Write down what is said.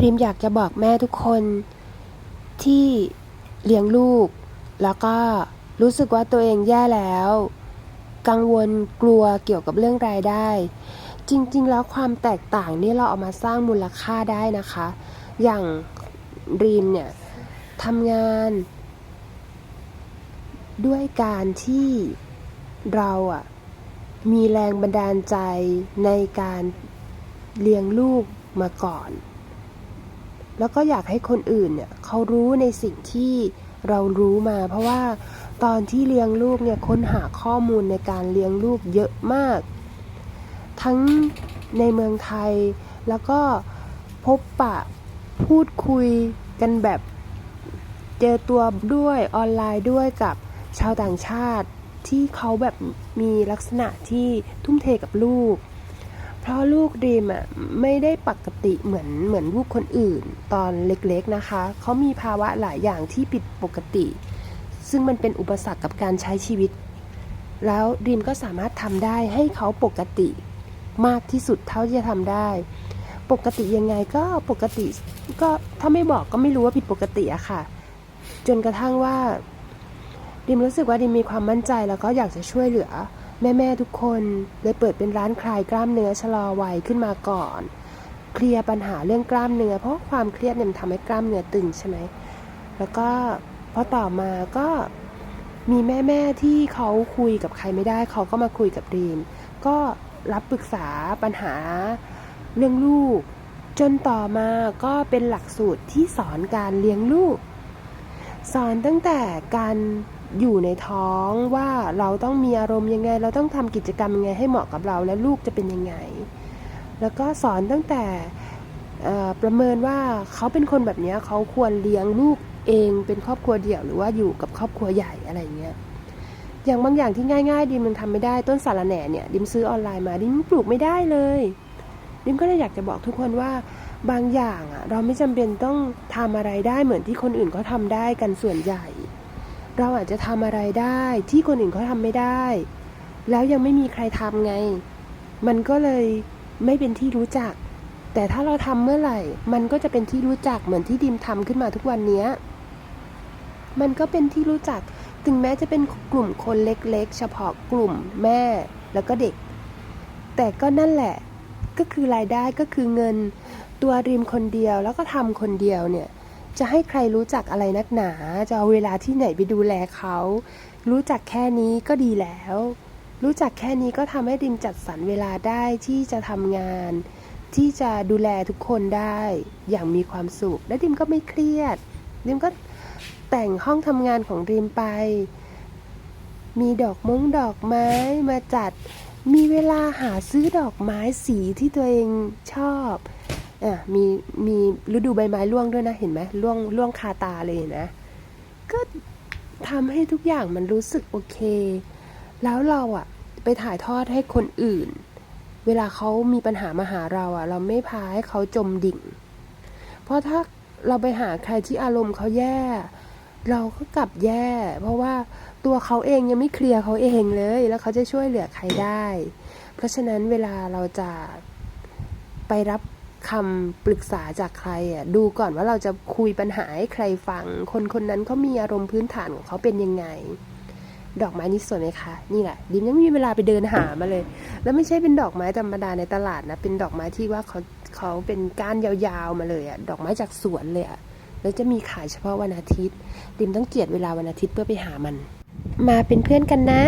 ริมอยากจะบอกแม่ทุกคนที่เลี้ยงลูก แล้วก็รู้สึกว่าตัวเองแย่แล้ว กังวลกลัวเกี่ยวกับเรื่องรายได้ จริง ๆ แล้วความแตกต่างนี่เราเอามาสร้างมูลค่าได้นะคะ อย่างรีมเนี่ยทำงาน ด้วยการที่เราอะมีแรงบันดาลใจในการเลี้ยงลูกมาก่อน แล้วก็อยากให้คนอื่นเนี่ยเขารู้ในสิ่งที่เรารู้มา เพราะว่าตอนที่เลี้ยงลูกเนี่ยค้นหาข้อมูลในการเลี้ยงลูกเยอะมาก ทั้งในเมืองไทย แล้วก็พบปะพูดคุยกันแบบเจอตัวด้วยออนไลน์ด้วยกับชาวต่างชาติที่เขาแบบมีลักษณะที่ทุ่มเทกับลูก เพราะลูกดีมอะไม่ได้ปกติเหมือนเหมือนลูกคนอื่น ตอนเล็กๆนะคะ เขามีภาวะหลายอย่างที่ผิดปกติ ซึ่งมันเป็นอุปสรรคกับการใช้ชีวิต แล้วดีมก็สามารถทำได้ให้เขาปกติมากที่สุดเท่าที่จะทำได้ ปกติยังไงก็ปกติก็ถ้าไม่บอกก็ไม่รู้ว่าผิดปกติอะค่ะ จนกระทั่งว่าดิมรู้สึกว่าดิมมีความมั่นใจแล้วก็อยากจะช่วยเหลือ แม่ ๆ ทุกคนเลยเปิดเป็นร้านคลายกล้ามเนื้อชะลอวัยขึ้นมาก่อน เคลียร์ปัญหาเรื่องกล้ามเนื้อ เพราะความเครียดเนี่ยมันทำให้กล้ามเนื้อตึงใช่ไหมแล้วก็พอต่อมาก็มีแม่ ๆ ที่เขาคุยกับใครไม่ได้เขาก็มาคุยกับดีมก็รับปรึกษาปัญหาเรื่องลูก จนต่อมาก็เป็นหลักสูตรที่สอนการเลี้ยงลูก สอนตั้งแต่การ อยู่ในท้องว่าเราต้องมีอารมณ์ยังไง เราต้องทำกิจกรรมยังไงให้เหมาะกับเราและลูกจะเป็นยังไง แล้วก็สอนตั้งแต่ประเมินว่าเขาเป็นคนแบบนี้เขาควรเลี้ยงลูกเองเป็นครอบครัวเดี่ยวหรือว่าอยู่กับครอบครัวใหญ่อะไรเงี้ยอย่างบางอย่างที่ง่ายๆดิมมันทำไม่ได้ต้นสารแหน่เนี่ยดิมซื้อออนไลน์มาดิมปลูกไม่ได้เลยดิมก็เลยอยากจะบอกทุกคนว่าบางอย่างอะเราไม่จำเป็นต้องทำอะไรได้เหมือนที่คนอื่นเขาทำได้กันส่วนใหญ่ เราอาจจะทำอะไรได้ที่คนอื่นเขาทำไม่ได้ แล้วยังไม่มีใครทำไง มันก็เลยไม่เป็นที่รู้จัก แต่ถ้าเราทำเมื่อไหร่ มันก็จะเป็นที่รู้จักเหมือนที่ดิมทำขึ้นมาทุกวันเนี้ยมันก็เป็นที่รู้จัก ถึงแม้จะเป็นกลุ่มคนเล็กๆ เฉพาะกลุ่มแม่แล้วก็เด็ก แต่ก็นั่นแหละ ก็คือรายได้ก็คือเงิน ตัวริมคนเดียวแล้วก็ทำคนเดียวเนี่ย จะให้ใครรู้จักอะไรนักหนา จะเอาเวลาที่ไหนไปดูแลเขา รู้จักแค่นี้ก็ดีแล้ว รู้จักแค่นี้ก็ทำให้ดิมจัดสรรเวลาได้ที่จะทำงาน ที่จะดูแลทุกคนได้อย่างมีความสุข และดิมก็ไม่เครียด ดิมก็แต่งห้องทำงานของดิมไป มีดอกมงดอกไม้มาจัด มีเวลาหาซื้อดอกไม้สีที่ตัวเองชอบ อะมีมีฤดูใบไม้ร่วงด้วยนะเห็นไหมร่วงร่วงคาตาเลยนะ ก็ทำให้ทุกอย่างมันรู้สึกโอเค แล้วเราอะไปถ่ายทอดให้คนอื่น เวลาเขามีปัญหามาหาเราอะเราไม่พาให้เขาจมดิ่ง เพราะถ้าเราไปหาใครที่อารมณ์เขาแย่ เราก็กลับแย่ เพราะว่าตัวเขาเองยังไม่เคลียร์เขาเองเลย แล้วเขาจะช่วยเหลือใครได้ เพราะฉะนั้นเวลาเราจะไปรับ คำปรึกษาจากใครอะดูก่อนว่าเราจะคุยปัญหาให้ใครฟัง คนคนนั้นเขามีอารมณ์พื้นฐานของเขาเป็นยังไง ดอกไม้นี่สวยไหมคะ นี่แหละดิมยังไม่มีเวลาไปเดินหามาเลย แล้วไม่ใช่เป็นดอกไม้ธรรมดาในตลาดนะ เป็นดอกไม้ที่ว่าเขาเขาเป็นก้านยาวๆมาเลยอะ ดอกไม้จากสวนเลยอะแล้วจะมีขายเฉพาะวันอาทิตย์ ดิมต้องเจียดเวลาวันอาทิตย์เพื่อไปหามัน มาเป็นเพื่อนกันนะ